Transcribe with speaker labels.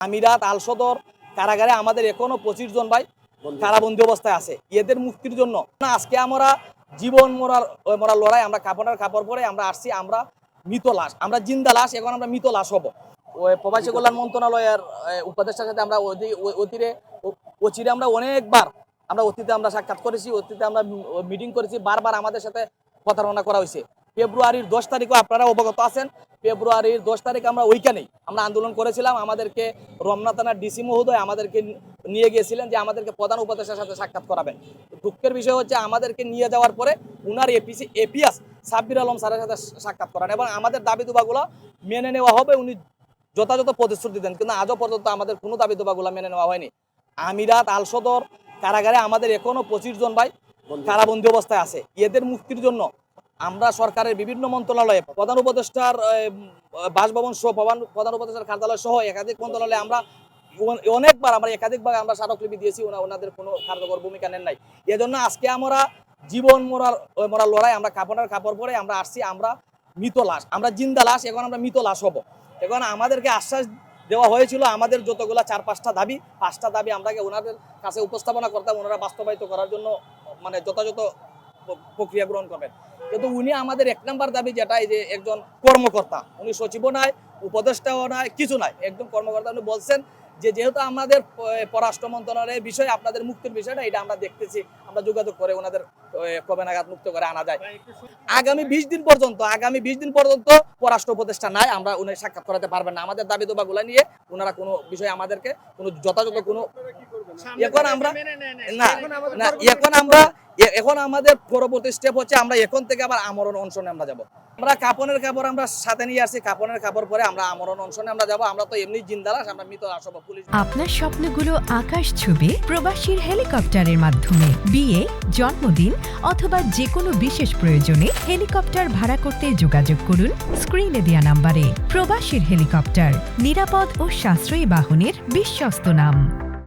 Speaker 1: আমিরাত আল সদর কারাগারে আমাদের এখনও পঁচিশ জন ভাই কারাবন্দী অবস্থায় আছে। এদের মুক্তির জন্য আজকে আমরা জীবন মরার মরার লড়াই আমরা কাপড়ের কাপড় পরে আমরা আসছি আমরা মৃত লাশ আমরা জিন্দা লাশ এখন আমরা মৃত লাশ হব। ওই প্রবাসী কল্যাণ মন্ত্রণালয়ের উপদেষ্টার সাথে আমরা অতিরে অচিরে আমরা অনেকবার আমরা অতীতে আমরা সাক্ষাৎ করেছি অতীতে আমরা মিটিং করেছি বারবার আমাদের সাথে প্রতারণা করা হয়েছে। ফেব্রুয়ারির দশ তারিখও আপনারা অবগত আছেন। ফেব্রুয়ারির দশ তারিখ আমরা ওইখানেই আমরা আন্দোলন করেছিলাম। আমাদেরকে রমনা থানার ডিসি মহোদয় আমাদেরকে নিয়ে গিয়েছিলেন যে আমাদেরকে প্রধান উপদেষ্টার সাথে সাক্ষাৎ করাবেন। দুঃখের বিষয় হচ্ছে আমাদেরকে নিয়ে যাওয়ার পরে উনার এপিসি এপিএস সাব্বির আলম স্যারের সাথে সাক্ষাৎ করান এবং আমাদের দাবি দুবাগুলো মেনে নেওয়া হবে। উনি যথাযথ প্রতিশ্রুতি দেন কিন্তু আজও পর্যন্ত আমাদের কোনো দাবি দুবাগুলো মেনে নেওয়া হয়নি। আমিরাত আলসদর কারাগারে আমাদের এখনও পঁচিশ জন ভাই কারাবন্দী অবস্থায় আছে। এদের মুক্তির জন্য আমরা সরকারের বিভিন্ন মন্ত্রণালয়ে, প্রধান উপদেষ্টার বাসভবন সহ প্রধান প্রধান উপদেষ্টার কার্যালয় সহ, একাধিক মন্ত্রণালয়ে আমরা অনেকবার আমরা একাধিকবার আমরা স্মারকলিপি দিয়েছি, ওনা- ওনাদের কোনো কার্যকর ভূমিকা নেন নাই। এজন্য আজকে আমরা জীবন মরার মরার লড়াই, আমরা কাপড়ের কাপড় পরে আমরা আসছি, আমরা মৃত লাশ, আমরা জিন্দা লাশ, এখন আমরা মৃত লাশ হব। এখন আমাদেরকে আশ্বাস দেওয়া হয়েছিল, আমাদের যতগুলা চার, পাঁচটা দাবি পাঁচটা দাবি আমরাকে ওনাদের কাছে উপস্থাপনা করতাম, ওনারা বাস্তবায়িত করার জন্য মানে যথাযথ প্রক্রিয়া গ্রহণ করবেন। কিন্তু উনি আমাদের এক নাম্বার দাবি যেটা যে একজন কর্মকর্তা। উনি সচিবও নাই উপদেষ্টাও নাই কিছু নাই। একজন কর্মকর্তা উনি বলছেন যে যেহেতু আমাদের পররাষ্ট্র মন্ত্রণালয়ের বিষয় আপনাদের মুক্তির বিষয়টা এটা আমরা দেখতেছি। আমরা যোগাযোগ করে ওনাদের কবে নাগাদ মুক্ত করে আনা যায়। আগামী বিশ দিন পর্যন্ত আগামী বিশ দিন পর্যন্ত পররাষ্ট্র উপদেষ্টা নাই আমরা উনি সাক্ষাৎ করাতে পারবেন না। আমাদের দাবি দাবাগুলো নিয়ে ওনারা কোনো বিষয়ে আমাদেরকে কোনো যথাযথ কোনো এখন আমরা না এখন আমরা এখন আমাদের পরবর্তী স্টেপ হচ্ছে আমরা এখন থেকে আবার আমরণ অনশনে আমরা যাব। আমরা কাপনের কাপড় আমরা সাথে নিয়ে আসছি, কাপনের কাপড় পরে আমরা আমরণ অনশনে আমরা যাব। আমরা তো এমনি জিন্দালাস, আমরা মৃত আসব পুলিশ।
Speaker 2: আপনার স্বপ্নগুলো আকাশ ছবি প্রবাসীর হেলিকপ্টারের মাধ্যমে। বিয়ে, জন্মদিন অথবা যে কোনো বিশেষ প্রয়োজনে হেলিকপ্টার ভাড়া করতে যোগাযোগ করুন স্ক্রিনে দেওয়া নাম্বারে। প্রবাসীর হেলিকপ্টার, নিরাপদ ও সাশ্রয়ী বাহনের বিশ্বস্ত নাম।